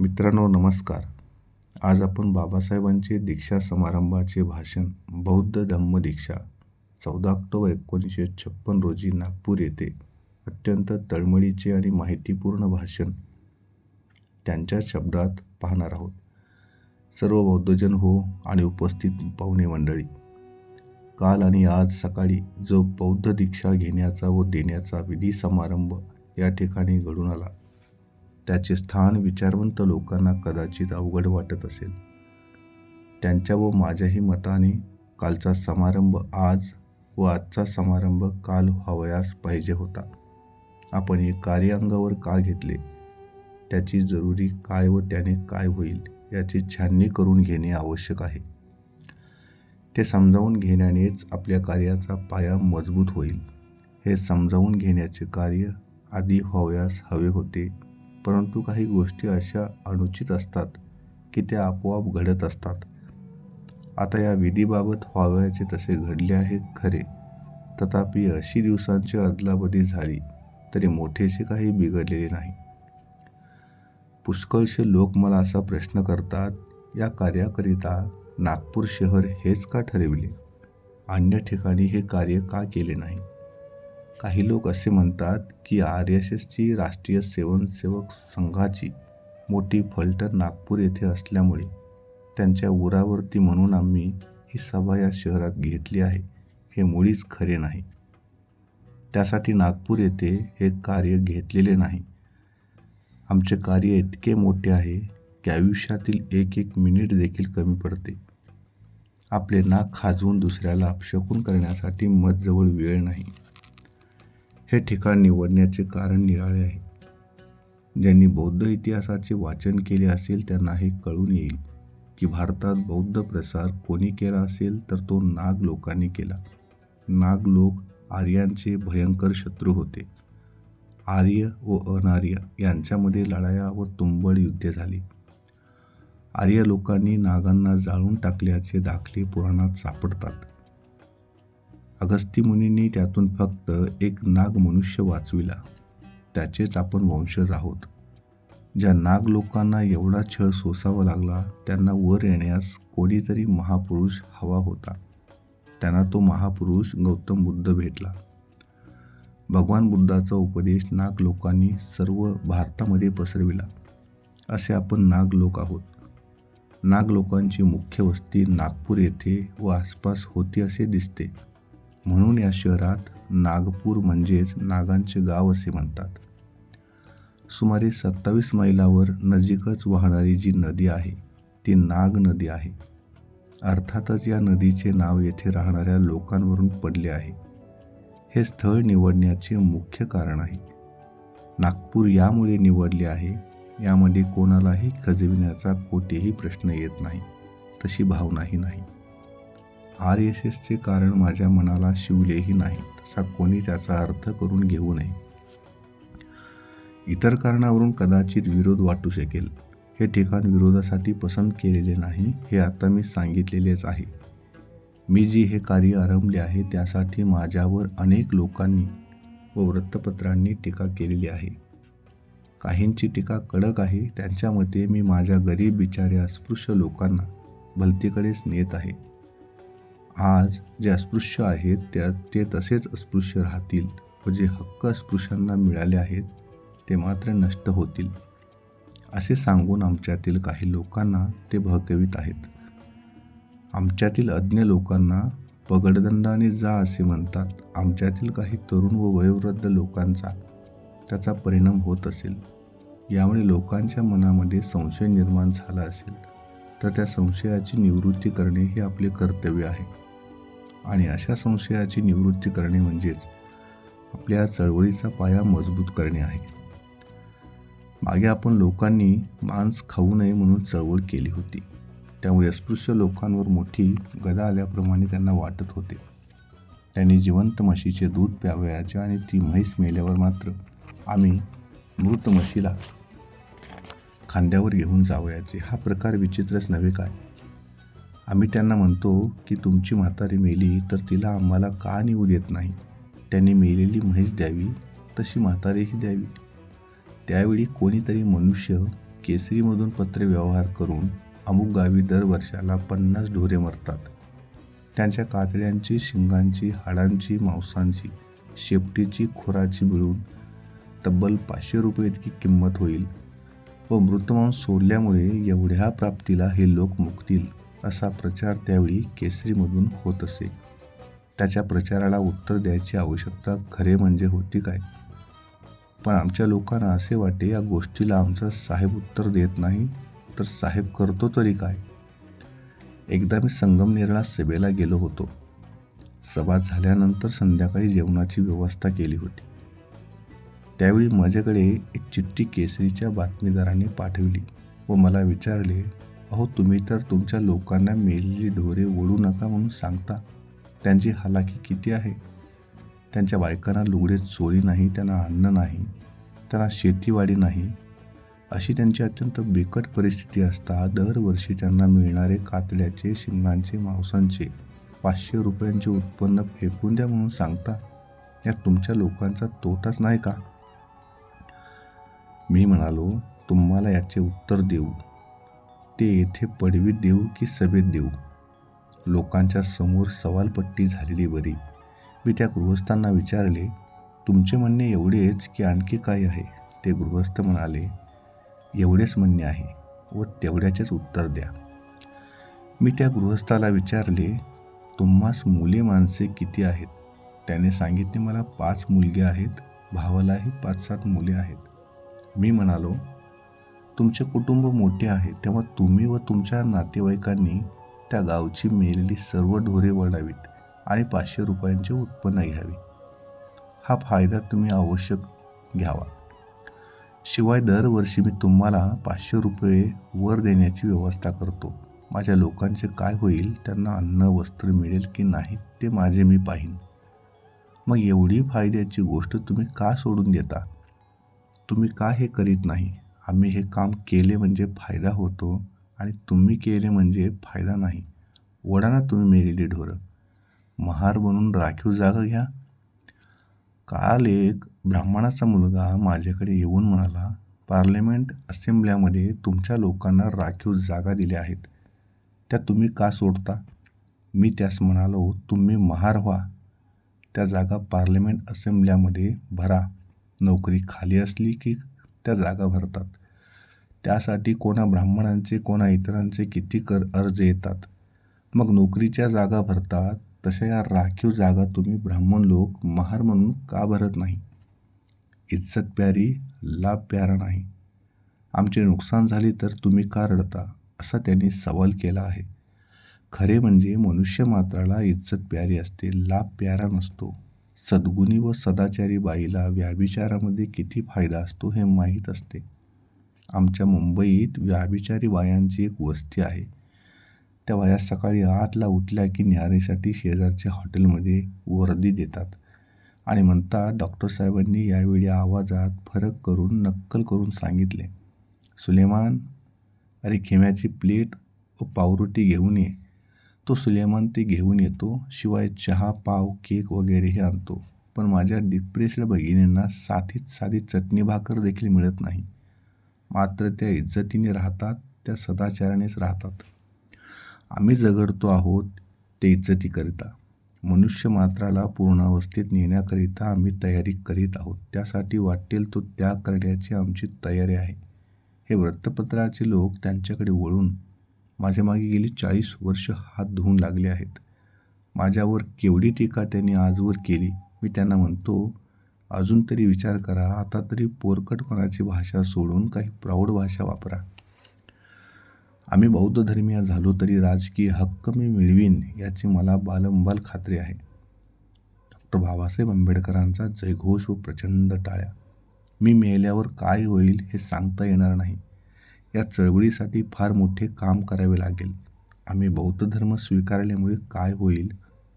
मित्रांनो नमस्कार. आज आपण बाबासाहेबांचे दीक्षा समारंभाचे भाषण बौद्ध धम्म दीक्षा चौदा ऑक्टोबर एकोणीसशे छप्पन रोजी नागपूर येथे अत्यंत तळमळीचे आणि माहितीपूर्ण भाषण त्यांच्या शब्दात पाहणार आहोत. सर्व बौद्धजन हो आणि उपस्थित पाहुणे मंडळी काल आणि आज सकाळी जो बौद्ध दीक्षा घेण्याचा व देण्याचा विधी समारंभ या ठिकाणी घडून आला. त्याचे स्थान विचारवंत लोकांना कदाचित अवघड वाटत असेल. त्यांच्या व माझ्याही मताने कालचा समारंभ आज व आजचा समारंभ काल व्हावयास पाहिजे होता. आपण हे कार्य अंगावर का घेतले? त्याची जरुरी काय व त्याने काय होईल याची छाननी करून घेणे आवश्यक आहे. ते समजावून घेण्यानेच आपल्या कार्याचा पाया मजबूत होईल. हे समजावून घेण्याचे कार्य आधी व्हावयास हवे होते. परंतु काही गोष्टी अशा अनुचित असतात की त्या आपोआप घडत असतात. आता या विधीबाबत व्हावयाचे तसे घडले आहे खरे. तथापि अशी दिवसांची अदलाबदी झाली तरी मोठेसे काही बिघडलेले नाही. पुष्कळसे लोक मला असा प्रश्न करतात या कार्याकरिता नागपूर शहर हेच का ठरविले? अन्य ठिकाणी हे कार्य का केले नाही? काही लोक असे म्हणतात की आर एस एसची राष्ट्रीय सेवनसेवक संघाची मोठी फलटण नागपूर येथे असल्यामुळे त्यांच्या उरावरती म्हणून आम्ही ही सभा या शहरात घेतली आहे. हे मुळीच खरे नाही. त्यासाठी नागपूर येथे हे कार्य घेतलेले नाही. आमचे कार्य इतके मोठे आहे की आयुष्यातील एक एक मिनिट देखील कमी पडते. आपले नाक खाजवून दुसऱ्याला अपशकून करण्यासाठी मतजवळ वेळ नाही. हे ठिकाण निवडण्याचे कारण निराळे आहे. ज्यांनी बौद्ध इतिहासाचे वाचन केले असेल त्यांना हे कळून येईल की भारतात बौद्ध प्रसार कोणी केला असेल तर तो नाग लोकांनी केला. नाग लोक आर्यांचे भयंकर शत्रू होते. आर्य व अनार्य यांच्यामध्ये लढाया व तुंबळ युद्धे झाली. आर्य लोकांनी नागांना जाळून टाकल्याचे दाखले पुराणात सापडतात. अगस्ती मुनींनी त्यातून फक्त एक नाग मनुष्य वाचविला. त्याचेच आपण वंशज आहोत. ज्या नाग लोकांना एवढा छळ सोसावा लागला त्यांना वर येण्यास कोणीतरी महापुरुष हवा होता. त्यांना तो महापुरुष गौतम बुद्ध भेटला. भगवान बुद्धाचा उपदेश नाग लोकांनी सर्व भारतामध्ये पसरविला. असे आपण नाग लोक आहोत. नाग लोकांची मुख्य वस्ती नागपूर येथे व आसपास होती असे दिसते. म्हणून या शहरात नागपूर म्हणजेच नागांचे गाव असे म्हणतात. सुमारे सत्तावीस मैलावर नजीकच वाहणारी जी नदी आहे ती नाग नदी आहे. अर्थातच या नदीचे नाव येथे राहणाऱ्या लोकांवरून पडले आहे. हे स्थळ निवडण्याचे मुख्य कारण आहे. नागपूर यामुळे निवडले आहे यामध्ये कोणालाही खजविण्याचा कोठेही प्रश्न येत नाही तशी भावनाही नाही. आर एस एसचे कारण माझ्या मनाला शिवलेही नाही तसा कोणी त्याचा अर्थ करून घेऊ नये. इतर कारणावरून कदाचित विरोध वाटू शकेल. हे ठिकाण विरोधासाठी पसंत केलेले नाही हे आता मी सांगितलेलेच आहे. मी जी हे कार्य आरंभले आहे त्यासाठी माझ्यावर अनेक लोकांनी व वृत्तपत्रांनी टीका केलेली आहे. काहींची टीका कडक आहे त्यांच्या मते मी माझ्या गरीब बिचाऱ्या अस्पृश्य लोकांना भलतीकडेच नेत आहे. आज जे अस्पृश्य आहेत त्या ते तसेच अस्पृश्य राहतील व जे हक्क अस्पृश्यांना मिळाले आहेत ते मात्र नष्ट होतील. असे सांगून आमच्यातील काही लोकांना ते भकवित आहेत. आमच्यातील अज्ञ लोकांना पगडदंडाने जा असे म्हणतात. आमच्यातील काही तरुण व वयोवृद्ध लोकांचा त्याचा परिणाम होत असेल. यामुळे लोकांच्या मनामध्ये संशय निर्माण झाला असेल. तर त्या संशयाची निवृत्ती करणे हे आपले कर्तव्य आहे. आणि अशा संशयाची निवृत्ती करणे म्हणजेच आपल्या चळवळीचा पाया मजबूत करणे आहे. मागे आपण लोकांनी मांस खाऊ नये म्हणून चळवळ केली होती. त्यामुळे अस्पृश्य लोकांवर मोठी गदा आल्याप्रमाणे त्यांना वाटत होते. त्यांनी जिवंत म्हशीचे दूध प्यावयाचे आणि ती म्हैस मेल्यावर मात्र आम्ही मृत म्हशीला खांद्यावर घेऊन जावयाचे. हा प्रकार विचित्रच नव्हे काय? आम्ही त्यांना म्हणतो की तुमची म्हातारी मेली तर तिला आम्हाला का नेऊ देत नाही? त्यांनी मेलेली म्हैस द्यावी तशी म्हातारीही द्यावी. त्यावेळी कोणीतरी मनुष्य केसरीमधून पत्रे व्यवहार करून अमुक गावी दर वर्षाला पन्नास ढोरे मरतात. त्यांच्या कातड्यांची शिंगांची हाडांची मांसांची शेपटीची खुराची मिळून तब्बल पाचशे रुपये इतकी किंमत होईल व मृतमांस सोडल्यामुळे एवढ्या प्राप्तीला हे लोक मुकतील. असा प्रचार त्यावेळी केसरीमधून होत असे. त्याच्या प्रचाराला उत्तर द्यायची आवश्यकता खरे म्हणजे होती काय? पण आमच्या लोकांना असे वाटे या गोष्टीला आमचा साहेब उत्तर देत नाही तर साहेब करतो तरी काय? एकदा मी संगमनेरला सभेला गेलो होतो. सभा झाल्यानंतर संध्याकाळी जेवणाची व्यवस्था केली होती. त्यावेळी माझ्याकडे एक चिठ्ठी केसरीच्या बातमीदाराने पाठवली व मला विचारले अहो तुम्ही तर तुमच्या लोकांना मेलेली ढोरे ओढू नका म्हणून सांगता. त्यांची हालाकी किती आहे? त्यांच्या बायकांना लुगडे चोरी नाही त्यांना अन्न नाही त्यांना शेतीवाडी नाही. अशी त्यांची अत्यंत बिकट परिस्थिती असता दरवर्षी त्यांना मिळणारे कातड्याचे शिंगांचे मांसांचे पाचशे रुपयांचे उत्पन्न फेकून द्या म्हणून सांगता. यात तुमच्या लोकांचा तोटाच नाही का? मी म्हणालो तुम्हाला याचे उत्तर देऊ. ते येथे पडवीत देऊ की सभेत देऊ? लोकांच्या समोर सवालपट्टी झालेली बरी मी त्या गृहस्थांना विचारले तुमचे म्हणणे एवढेच की आणखी काय आहे? ते गृहस्थ म्हणाले एवढेच म्हणणे आहे व तेवढ्याचेच उत्तर द्या. मी त्या गृहस्थाला विचारले तुम्हास मुले माणसे किती आहेत? त्याने सांगितले मला पाच मुलगे आहेत भावालाही पाच सात मुले आहेत. मी म्हणालो तुमचे कुटुंब मोठे आहे तेव्हा तुम्ही व तुमच्या नातेवाईकांनी त्या गावची मेलेली सर्व ढोरे वळावीत आणि पाचशे रुपयांचे उत्पन्न घ्यावे. हा फायदा तुम्ही आवश्यक घ्यावा. शिवाय दरवर्षी मी तुम्हाला पाचशे रुपये वर देण्याची व्यवस्था करतो. माझ्या लोकांचे काय होईल त्यांना अन्न वस्त्र मिळेल की नाही ते माझे मी पाहीन. मग एवढी फायद्याची गोष्ट तुम्ही का सोडून देता? तुम्ही का हे करीत नाही? आम्ही हे काम केले म्हणजे फायदा होतो आणि तुम्ही केले म्हणजे फायदा नाही. ओढा ना तुम्ही मेलेली ढोरं. महार बनून राखीव जागा घ्या. काल एक ब्राह्मणाचा मुलगा माझ्याकडे येऊन म्हणाला पार्लमेंट असेंब्ल्यामध्ये तुमच्या लोकांना राखीव जागा दिल्या आहेत. त्या तुम्ही का सोडता? मी त्यास म्हणालो तुम्ही महार व्हा. त्या जागा पार्लमेंट असेंब्ल्यामध्ये भरा. नोकरी खाली असली की त्या जागा भरतात. त्यासाठी कोणा ब्राह्मणांचे कोणा इतरांचे किती कर अर्ज येतात? मग नोकरीच्या जागा भरतात तशा या राखीव जागा तुम्ही ब्राह्मण लोक महार म्हणून का भरत नाही? इज्जत प्यारी लाभ प्यारा नाही. आमचे नुकसान झाले तर तुम्ही का रडता? असा त्यांनी सवाल केला आहे. खरे म्हणजे मनुष्य मात्राला इज्जत प्यारी असते लाभ प्यारा नसतो. सद्गुणी व सदाचारी बाईला व्याभिचारामध्ये किती फायदा असतो हे माहीत असते. आमच्या मुंबईत व्याभिचारी बायांची एक वस्ती आहे. त्या बाया सकाळी आठला उठल्या की न्याहारीसाठी शेजारच्या हॉटेलमध्ये वर्दी देतात आणि म्हणतात डॉक्टर साहेबांनी यावेळी आवाजात फरक करून नक्कल करून सांगितले. सुलेमान अरे खेम्याची प्लेट व पावरोटी घेऊन ये. तो सुलेमान ते घेऊन येतो शिवाय चहा पाव केक वगैरेही आणतो. पण माझ्या डिप्रेस्ड भगिनींना साधीच साधी चटणी भाकर देखील मिळत नाही. मात्र त्या इज्जतीने राहतात त्या सदाचारानेच राहतात. आम्ही झगडतो आहोत ते इज्जतीकरिता. मनुष्य मात्राला पूर्णावस्थेत नेण्याकरिता आम्ही तयारी करीत आहोत. त्यासाठी वाटेल तो त्याग करण्याची आमची तयारी आहे. हे वृत्तपत्राचे लोक त्यांच्याकडे वळून माझ्या मागे गेली चाळीस वर्ष हात धुवून लागले आहेत. माझ्यावर केवढी टीका त्यांनी आजवर केली? मी त्यांना म्हणतो अजून तरी विचार करा. आता तरी पोरकटपणाची भाषा सोडून काही प्रौढ भाषा वापरा. आम्ही बौद्ध धर्मीय झालो तरी राजकीय हक्क मी मिळवीन याची मला बालंबाल खात्री आहे. डॉक्टर बाबासाहेब आंबेडकरांचा जयघोष व प्रचंड टाळ्या. मी मेल्यावर काय होईल हे सांगता येणार नाही. या चळवळीसाठी फार मोठे काम करावे लागेल. आम्ही बौद्ध धर्म स्वीकारल्यामुळे काय होईल?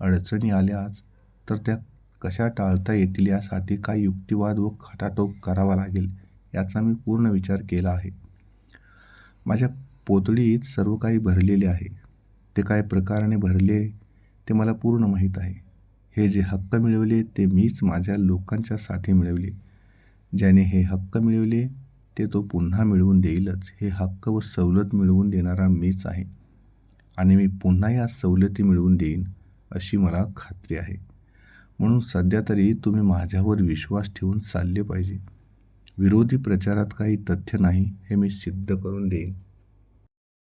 अडचणी आल्याच तर त्या कशा टाळता येतील यासाठी काय युक्तिवाद व खटाटोप करावा लागेल याचा मी पूर्ण विचार केला आहे. माझ्या पोतळीत सर्व काही भरलेले आहे. ते काय प्रकाराने भरले ते मला पूर्ण माहीत आहे. हे जे हक्क मिळवले ते मीच माझ्या लोकांच्यासाठी मिळवले. ज्याने हे हक्क मिळवले ते तो पुन्हा मिळवून देईलच. हे हक्क व सवलत मिळवून देणारा मीच आहे. आणि मी पुन्हा या सवलती मिळवून देईन अशी मला खात्री आहे. म्हणून सध्या तरी तुम्ही माझ्यावर विश्वास ठेवून चालले पाहिजे. विरोधी प्रचारात काही तथ्य नाही हे मी सिद्ध करून देईन.